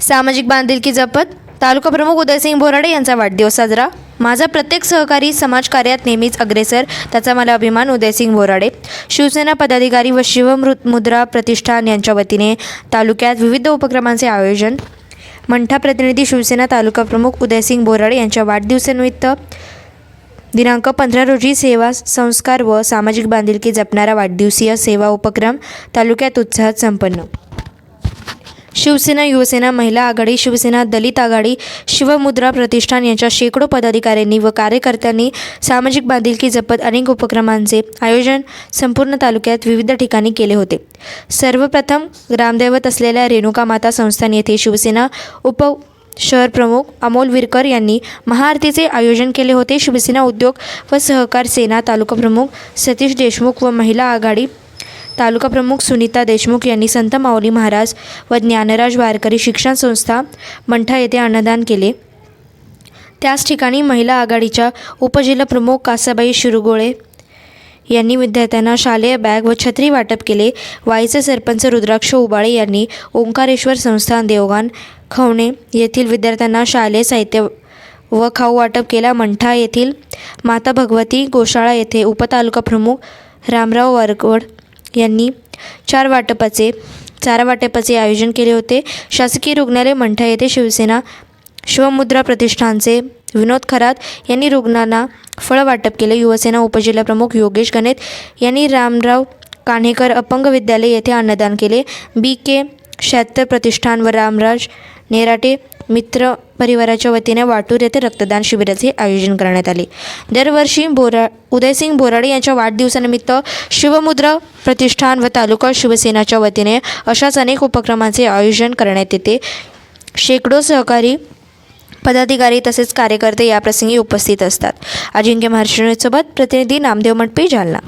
सामाजिक बांधिलकी जपत तालुका प्रमुख उदयसिंग बोराडे यांचा वाढदिवस साजरा. माझा प्रत्येक सहकारी समाजकार्यात नेहमीच अग्रेसर त्याचा मला अभिमान उदयसिंग बोराडे. शिवसेना पदाधिकारी व शिवमृत मुद्रा प्रतिष्ठान यांच्या वतीने तालुक्यात विविध उपक्रमांचे आयोजन. मंठा प्रतिनिधी शिवसेना तालुका प्रमुख उदयसिंग बोराडे यांच्या वाढदिवसानिमित्त दिनांक पंधरा रोजी सेवा संस्कार व सामाजिक बांधिलकी जपणारा वाढदिवसीय सेवा उपक्रम तालुक्यात उत्साहात संपन्न. शिवसेना युवसेना महिला आघाडी शिवसेना दलित आघाडी शिवमुद्रा प्रतिष्ठान यांच्या शेकडो पदाधिकाऱ्यांनी व कार्यकर्त्यांनी सामाजिक बांधिलकी जपत अनेक उपक्रमांचे आयोजन संपूर्ण तालुक्यात विविध ठिकाणी केले होते. सर्वप्रथम ग्रामदैवत असलेल्या रेणुका माता संस्थान येथे शिवसेना उप शहर प्रमुख अमोल विरकर यांनी महाआरतीचे आयोजन केले होते. शिवसेना उद्योग व सहकार सेना तालुका प्रमुख सतीश देशमुख व महिला आघाडी तालुका प्रमुख सुनीता देशमुख यांनी संत माऊली महाराज व ज्ञानराज वारकरी शिक्षण संस्था मंठा येथे अन्नदान केले. त्याच ठिकाणी महिला आघाडीच्या उपजिल्हा प्रमुख कासाबाई शिरुगोळे यांनी विद्यार्थ्यांना शालेय बॅग व छत्री वाटप केले. वाईचे सरपंच रुद्राक्ष उबाळे यांनी ओंकारेश्वर संस्थान देवगान खवणे येथील विद्यार्थ्यांना शालेय साहित्य व खाऊ वाटप केला. मंठा येथील माता भगवती गोशाळा येथे उपतालुका प्रमुख रामराव वरकवड यांनी चार वाटपाचे चारा वाटपाचे आयोजन केले होते. शासकीय रुग्णालय मंठा येथे शिवसेना शिवमुद्रा प्रतिष्ठानचे विनोद खरात यांनी रुग्णांना फळ वाटप केले. युवसेना उपजिल्हाप्रमुख योगेश गणेत यांनी रामराव कान्हेकर अपंग विद्यालय येथे अन्नदान केले. बी के शहात्तर प्रतिष्ठान व रामराज नेराटे मित्र परिवाराच्या वतीने वाटूर येथे रक्तदान शिबिराचे आयोजन करण्यात आले. दरवर्षी बोरा उदयसिंग बोराडे यांच्या वाढदिवसानिमित्त शिवमुद्रा प्रतिष्ठान व तालुका शिवसेनाच्या वतीने अशाच अनेक उपक्रमांचे आयोजन करण्यात येते. शेकडो सहकारी पदाधिकारी तसेच कार्यकर्ते याप्रसंगी उपस्थित असतात. अजिंक्य महाराष्ट्र प्रतिनिधी नामदेव मटपे जालना.